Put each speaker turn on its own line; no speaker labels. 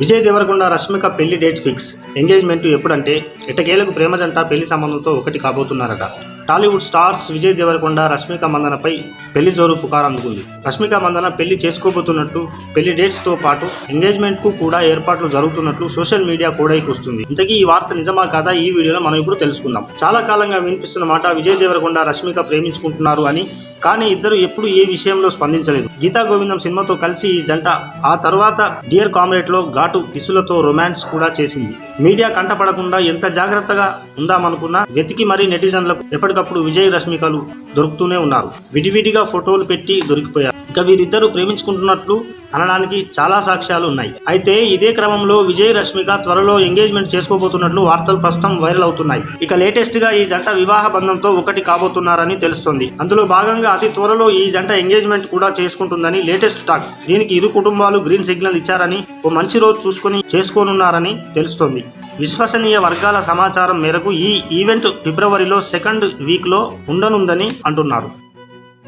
విజయ్ దేవరకొండ రష్మిక పెళ్ళి date fix. Engagement ఎప్పుడంటే ఎట్టకేలకు ప్రేమ జంట పెళ్ళి సంబంధంతో ఒకటి కాబోతున్నారట. టాలీవుడ్ స్టార్స్ విజయ్ దేవరకొండ రష్మిక మందనపై పెళ్ళి జోరు పుకారు అందుకుంది రష్మిక మందన పెళ్ళి చేసుకోబోతున్నట్టు పెళ్ళి డేట్స్తో పాటు ఎంగేజ్మెంట్కు కూడా ఏర్పాట్లు జరుగుతున్నట్లు సోషల్ మీడియా కూడా వస్తుంది. ఇంతకీ ఈ వార్త నిజమా కాదా? ఈ వీడియోలో మనం ఇప్పుడు తెలుసుకుందాం. చాలా కాలంగా వినిపిస్తున్న మాట విజయ్ దేవరకొండ రష్మిక ప్రేమించుకుంటున్నారు అని కానీ ఇద్దరు ఎప్పుడు ఏ విషయంలో స్పందించలేదు. గీతా గోవిందం సినిమాతో కలిసి ఈ జంట ఆ తర్వాత డియర్ కామ్రేడ్లో ఘాటు కిసులతో రొమాన్స్ కూడా చేసింది. మీడియా కంటపడకుండా ఎంత జాగ్రత్తగా ఉందామనుకున్నా వెతికి మరీ నెటిజన్లకు ఎప్పటికప్పుడు విజయ్ రష్మికలు దొరుకుతూనే ఉన్నారు. విడివిడిగా ఫోటోలు పెట్టి దొరికిపోయారు. ఇక వీరిద్దరూ ప్రేమించుకుంటున్నట్లు అనడానికి చాలా సాక్ష్యాలు ఉన్నాయి. అయితే ఇదే క్రమంలో విజయ్ రష్మిక త్వరలో ఎంగేజ్మెంట్ చేసుకోబోతున్నట్లు వార్తలు ప్రస్తుతం వైరల్ అవుతున్నాయి. ఇక లేటెస్ట్గా ఈ జంట వివాహ బంధంతో ఒకటి కాబోతున్నారని తెలుస్తోంది. అందులో భాగంగా అతి త్వరలో ఈ జంట ఎంగేజ్మెంట్ కూడా చేసుకుంటుందని లేటెస్ట్ టాక్. దీనికి ఇరు కుటుంబాలు గ్రీన్ సిగ్నల్ ఇచ్చారని ఓ మంచి రోజు చూసుకొని చేసుకోనున్నారని తెలుస్తోంది. విశ్వసనీయ వర్గాల సమాచారం మేరకు ఈ ఈవెంట్ ఫిబ్రవరిలో సెకండ్ వీక్లో ఉండనుందని అంటున్నారు.